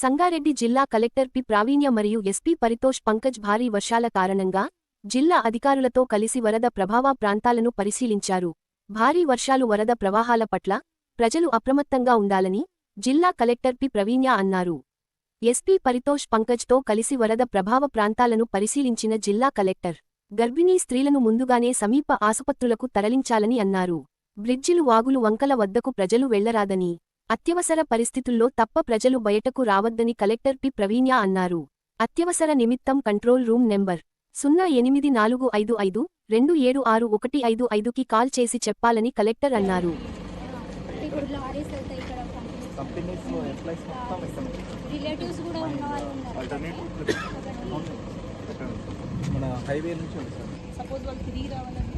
సంగారెడ్డి జిల్లా collector P ప్రావీణ్య మరియు SP Paritosh Pankaj భారీ వర్షాల కారణంగా జిల్లా అధికారులతో కలిసి వరద ప్రభావ ప్రాంతాలను పరిశీలించారు. భారీ వర్షాలు వరద ప్రవాహాల పట్ల ప్రజలు అప్రమత్తంగా ఉండాలని జిల్లా కలెక్టర్ పి ప్రవీణ్య అన్నారు. ఎస్పీ పరితోష్ పంకజ్తో కలిసి వరద ప్రభావ ప్రాంతాలను పరిశీలించిన జిల్లా కలెక్టర్ గర్భిణీ స్త్రీలను ముందుగానే సమీప ఆసుపత్రులకు తరలించాలని అన్నారు. బ్రిడ్జిలు వాగులు వంకల వద్దకు ప్రజలు వెళ్ళరాదని అత్యవసర పరిస్థితుల్లో తప్ప ప్రజలు బయటకు రావద్దని కలెక్టర్ పి. ప్రవీణ్య అన్నారు. అత్యవసర నిమిత్తం కంట్రోల్ రూమ్ నెంబర్ సున్నా ఎనిమిది నాలుగు ఐదు ఐదు రెండు ఏడు ఆరు ఒకటి ఐదు ఐదుకి కాల్ చేసి చెప్పాలని కలెక్టర్ అన్నారు. మన హైవే నుంచి సపోజ్ వాళ్ళు తిరిగి రావాలంటే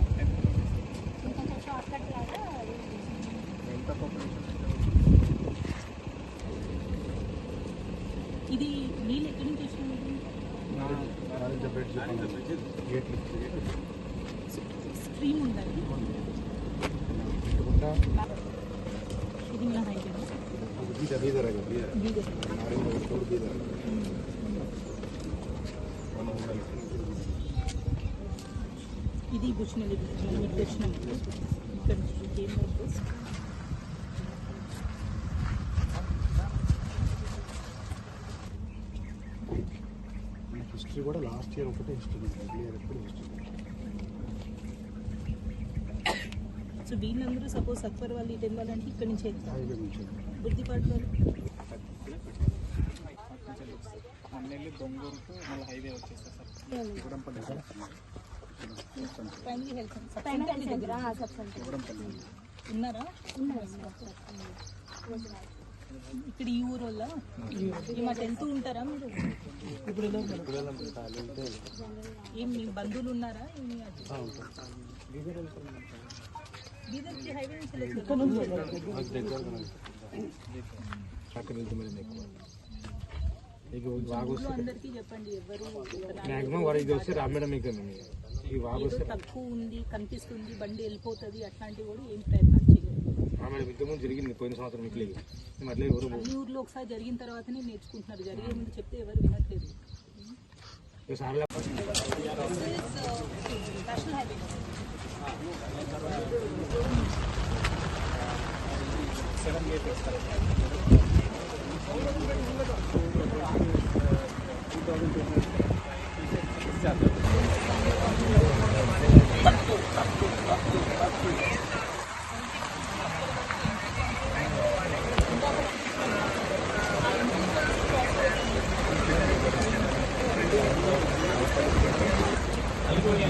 ఇది నీళ్ళు ఎక్కడి నుంచి వస్తుంది స్ట్రీమ్ ఉండాలి ఇది మన హైవే ఇది బుష్నలి మనం ఇటు వచ్చినాం ఇక్కడ నుంచి game హిస్టరీ కూడా లాస్ట్ ఇయర్ ఒకటే హిస్టరీ ఇయర్ ఎప్పుడు హిస్టరీ సో వీళ్ళందరూ సపోజ్ సత్వర్ వాళ్ళు ఇటు వెళ్ళాలంటే ఇక్కడ నుంచి వెళ్తారు. బుద్ధిపాటు వాళ్ళు మన్నెల్లి దొంగూరుకు మళ్ళీ హైవే వచ్చేస్తారు సార్. హెల్త్ దగ్గర ఉన్నారా? ఇక్కడ ఈ ఊరు వల్ల ఈ మాట ఎంత ఉంటారా మీరు? ఏం మీ బంధువులు ఉన్నారా? బీదర్కి హైవే అందరికీ చెప్పండి ఎవరు మ్యాక్సిమం వారు ఇది వస్తే రామేడం మీకు ఈ వాగు ఏదో వస్తే తక్కువ ఉంది కనిపిస్తుంది బండి వెళ్ళిపోతుంది అట్లాంటివి కూడా ఏం ప్రయత్నం చేయలేదు. ఆమె ఇంతకుముందు జరిగింది పోయిన సంవత్సరం ఇట్లే మేము అట్లే ఎవరు అన్ని ఊర్లో ఒకసారి జరిగిన తర్వాతనే నేర్చుకుంటున్నారు జరిగే ముందు చెప్తే ఎవరు వినట్లేదు సెవెన్ ఇయర్స్ 아이고, 이